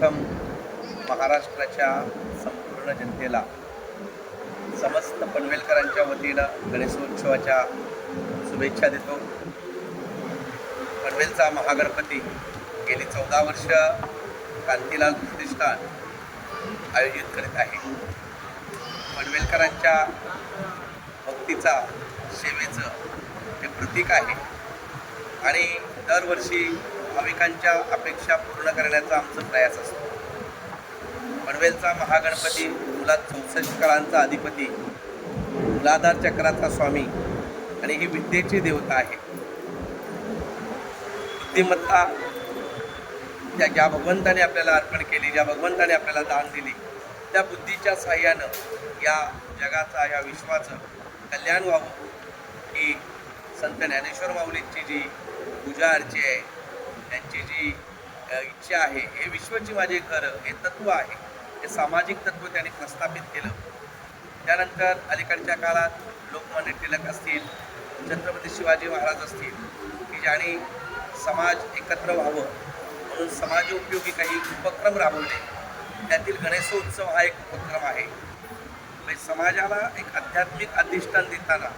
सर्वप्रथम महाराष्ट्राच्या संपूर्ण जनतेला समस्त पनवेलकरांच्या वतीनं गणेशोत्सवाच्या शुभेच्छा देतो. पनवेलचा महागणपती गेली चौदा वर्ष कांतीलाल प्रतिष्ठान आयोजित करीत आहे. पनवेलकरांच्या भक्तीचा सेवेचं हे प्रतीक आहे. आणि दरवर्षी भाविकांच्या अपेक्षा पूर्ण करण्याचा आमचा प्रयास असतो. पनवेलचा महागणपती मुलात चौसष्ट काळांचा अधिपती मुलाधार चक्राचा स्वामी आणि ही विद्येची देवता आहे. बुद्धिमत्ता त्या ज्या भगवंताने आपल्याला अर्पण केली ज्या भगवंताने आपल्याला दान दिली त्या बुद्धीच्या साह्यानं या जगाचा या विश्वाचं कल्याण व्हावं ही संत ज्ञानेश्वर माऊलींची जी पूजा अर्ची आहे त्यांची जी इच्छा आहे हे विश्वची माझे घर हे तत्व आहे. हे सामाजिक तत्व त्यांनी प्रस्थापित केलं. त्यानंतर अलीकडच्या काळात लोकमान्य टिळक असतील छत्रपती शिवाजी महाराज असतील की ज्यांनी समाज एकत्र व्हावं म्हणून समाजोपयोगी काही उपक्रम राबवले. त्यातील गणेशोत्सव हा एक उपक्रम आहे. म्हणजे समाजाला एक आध्यात्मिक अधिष्ठान देताना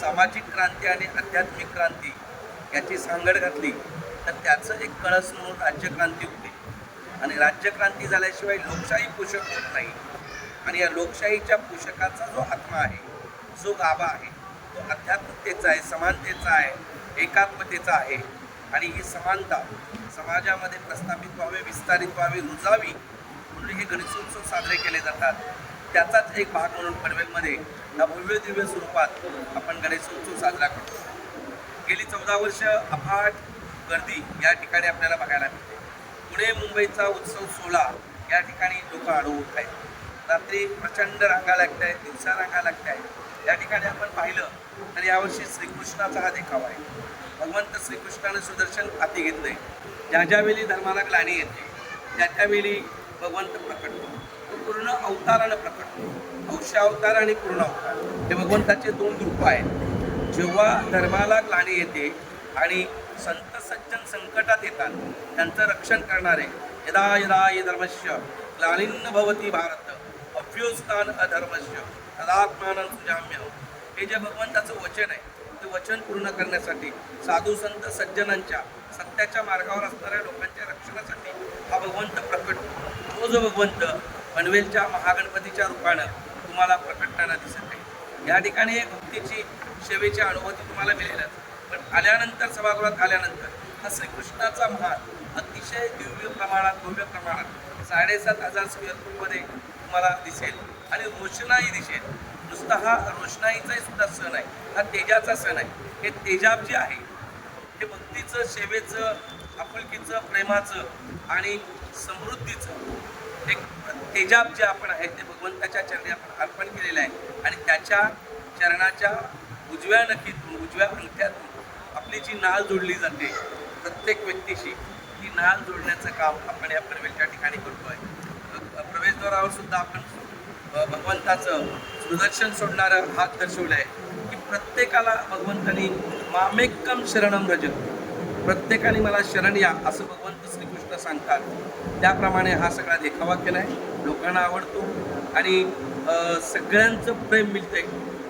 सामाजिक क्रांती आणि आध्यात्मिक क्रांती याची सांगड घातली. तर त्याचं एक कळस म्हणून राज्यक्रांती होते. आणि राज्यक्रांती झाल्याशिवाय लोकशाही पोषक होत नाही. आणि या लोकशाहीच्या पोषकाचा जो आत्मा आहे जो गाभा आहे तो अध्यात्मतेचा आहे समानतेचा आहे एकात्मतेचा आहे. आणि ही समानता समाजामध्ये प्रस्थापित व्हावे विस्तारित व्हावी रुजावी म्हणून हे गणेशोत्सव साजरे केले जातात. त्याचाच एक भाग म्हणून पनवेलमध्ये या भव्य दिव्य स्वरूपात आपण गणेशोत्सव साजरा करतो. गेली चौदा वर्ष अफाट गर्दी या ठिकाणी आपल्याला बघायला मिळते. पुणे मुंबईचा उत्सव सोहळा या ठिकाणी लोक अडवत आहेत रात्री प्रचंड रांगा लागत आहेत दिवसा रांगा लागत आहेत या ठिकाणी आपण पाहिलं तर यावर्षी श्रीकृष्णाचा हा देखावा आहे. भगवंत श्रीकृष्णाने सुदर्शन हाती घेतलंय. ज्या ज्यावेळी धर्माला ग्लानी येते त्या त्यावेळी भगवंत प्रकटतो. तो पूर्ण अवतारानं प्रकटतो. अंशावतार आणि पूर्ण अवतार. हे भगवंताचे दोन रूप आहेत. जेव्हा धर्माला ग्लानी येते आणि संत सज्जन संकटात येतात त्यांचं रक्षण करणारे. यदा यदा ये धर्मस्य ग्लानिन्न भवती भारत अभ्युस्तान अधर्मस्य तदात्मानं सुजाम्य हे जे भगवंताचं वचन आहे ते वचन पूर्ण करण्यासाठी साधू संत सज्जनांच्या सत्याच्या मार्गावर असणाऱ्या लोकांच्या रक्षणासाठी हा भगवंत प्रकट तो जो भगवंत पनवेलच्या महागणपतीच्या रूपानं तुम्हाला प्रकटताना दिसत आहे. या ठिकाणी एक भक्तीची सेवेची अनुभूती तुम्हाला मिळेलच. पण आल्यानंतर सभागृहात आल्यानंतर हा श्रीकृष्णाचा महान अतिशय दिव्य प्रमाणात भव्य प्रमाणात साडेसात हजार स्क्वेअर फूटमध्ये तुम्हाला दिसेल आणि रोषणाई दिसेल. नुसता हा रोषणाईचाही सुद्धा सण आहे. हा तेजाचा सण आहे. हे तेजाब जे आहे हे भक्तीचं सेवेचं आपुलकीचं प्रेमाचं आणि समृद्धीचं एक तेजाब जे आपण आहे ते भगवंताच्या चरणी आपण अर्पण केलेलं आहे. आणि त्याच्या चरणाच्या उजव्या नखीतून उजव्या अंगठ्यातून आपली जी नाळ जोडली जाते. प्रत्येक व्यक्तीशी ती नाळ जोडण्याचं काम आपण या पनवेलच्या ठिकाणी करतो आहे प्रवेशद्वारावर सुद्धा आपण भगवंताचं सुदर्शन सोडणारा हात दर्शवला आहे की प्रत्येकाला भगवंतानी मामेक्कम शरणम रज प्रत्येकाने मला शरण या असं भगवंत श्रीकृष्ण सांगतात. त्याप्रमाणे हा सगळा देखावा केला आहे लोकांना आवडतो. आणि सगळ्यांचं प्रेम मिळतंय.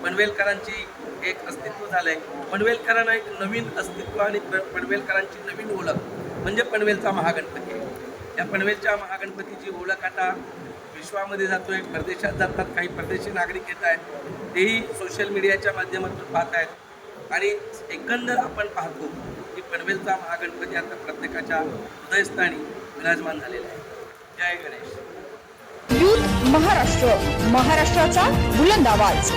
पनवेलकरांची एक अस्तित्व झालं आहे पनवेलकरांना एक नवीन अस्तित्व आणि प- पनवेलकरांची नवीन ओळख म्हणजे पनवेलचा महागणपती. या पनवेलच्या महागणपतीची ओळख आता विश्वामध्ये जातोय परदेशात जातात काही परदेशी नागरिक येत आहेत तेही सोशल मीडियाच्या माध्यमातून पाहत आहेत. आणि एकंदर आपण पाहतो की पनवेलचा महागणपती आता प्रत्येकाच्या हृदयस्थानी विराजमान झालेला आहे. जय गणेश. युथ महाराष्ट्र महाराष्ट्राचा बुलंद आवाज.